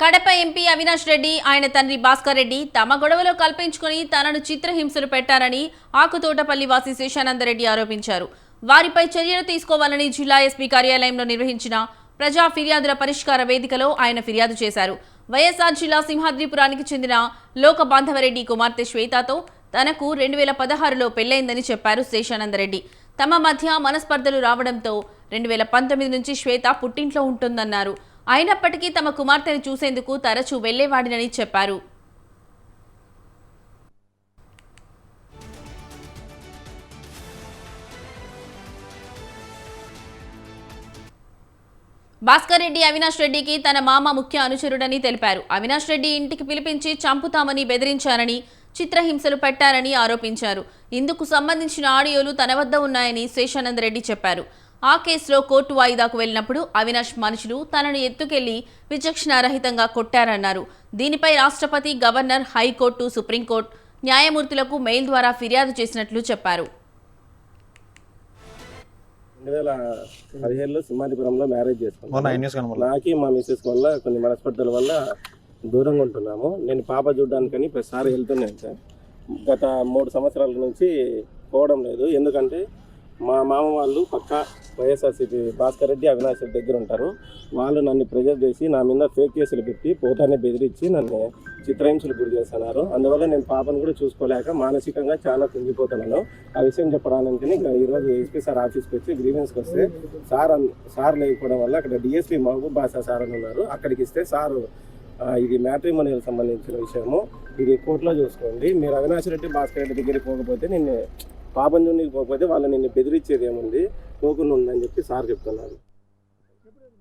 Kadapa MP Avinash Reddy ఆయన తండ్రి భాస్కర్ రెడ్డి తమ గొడవలో కల్పించుకుని తనను చిత్రహింసలు పెట్టారని ఆకుతోటపల్లి వాసి శేషానందరెడ్డి ఆరోపించారు. వారిపై చర్యలు తీసుకోవాలని జిల్లా ఎస్పీ కార్యాలయంలో నిర్వహించిన ప్రజా ఫిర్యాదుల పరిష్కార వేదికలో ఆయన ఫిర్యాదు చేశారు. వైఎస్ఆర్ జిల్లా సింహాద్రిపురానికి చెందిన లోక బాంధవరెడ్డి కుమార్తె శ్వేతతో తనకు రెండు వేల పదహారులో పెళ్ళైందని చెప్పారు శేషానందరెడ్డి. తమ మధ్య మనస్పర్ధలు రావడంతో రెండు వేల పంతొమ్మిది నుంచి శ్వేత పుట్టింట్లో ఉంటుందన్నారు. అయినప్పటికీ తమ కుమార్తెను చూసేందుకు తరచూ వెళ్ళేవాడినని చెప్పారు. భాస్కర్ రెడ్డి అవినాష్ రెడ్డికి తన మామ ముఖ్య అనుచరుడని తెలిపారు. అవినాష్ రెడ్డి ఇంటికి పిలిపించి చంపుతామని బెదిరించారని చిత్రహింసలు పెట్టారని ఆరోపించారు. ఇందుకు సంబంధించిన ఆడియోలు తన వద్ద ఉన్నాయని శేషానంద్ రెడ్డి చెప్పారు. ఆ కేసులో కోర్టు వాయిదాకు వెళ్ళినప్పుడు అవినాష్ మనుషులు తనను ఎత్తుకెళ్ళి విచక్షణారహితంగా కొట్టారన్నారు. దీనిపై రాష్ట్రపతి governor high court supreme court న్యాయమూర్తులకు mail ద్వారా ఫిర్యాదు చేసినట్లు చెప్పారు. రెండు వేల పదిహేడులో సింహాదిపురంలో మ్యారేజ్ చేసుకున్నాను. నాకి మా మిస్సెస్ వల్ల కొన్ని మనస్పర్ధల వల్ల దూరంగా ఉంటున్నాము. నేను పాప చూడడానికని ప్రతిసారి వెళ్తున్నాను సార్ గత మూడు సంవత్సరాల నుంచి పోవడం లేదు. ఎందుకంటే మా మామ వాళ్ళు పక్క వైఎస్ఆర్సీపీ భాస్కర్ రెడ్డి అవినాష్ రెడ్డి దగ్గర ఉంటారు. వాళ్ళు నన్ను ప్రెజర్ చేసి నా మీద ఫేక్ కేసులు పెట్టి పోతానే బెదిరించి నన్ను చిత్రహింసలు గురి చేస్తున్నారు. అందువల్ల నేను పాపను కూడా చూసుకోలేక మానసికంగా చాలా కుంగిపోతున్నాను. ఆ విషయం చెప్పడానికి ఈరోజు ఎస్పీ సార్ ఆఫీస్కి వచ్చి గ్రీవెన్స్కి వస్తే సార్ అన్- సార్ లేకపోవడం వల్ల అక్కడ డిఎస్పీ మహబూబ్ బాషా సార్ అని ఉన్నారు. అక్కడికి ఇస్తే సారు ఇది మ్యాట్రిమోనియల్ సంబంధించిన విషయము. ఇది కోర్టులో చూసుకోండి. మీరు అవినాష్ రెడ్డి భాస్కర్ రెడ్డి దగ్గరికి పోకపోతే నేను పాపం చూడడానికి పోకపోతే వాళ్ళు నిన్ను బెదిరించేది ఏముంది? పోకుండా ఉందని చెప్పి సార్ చెప్తున్నారు.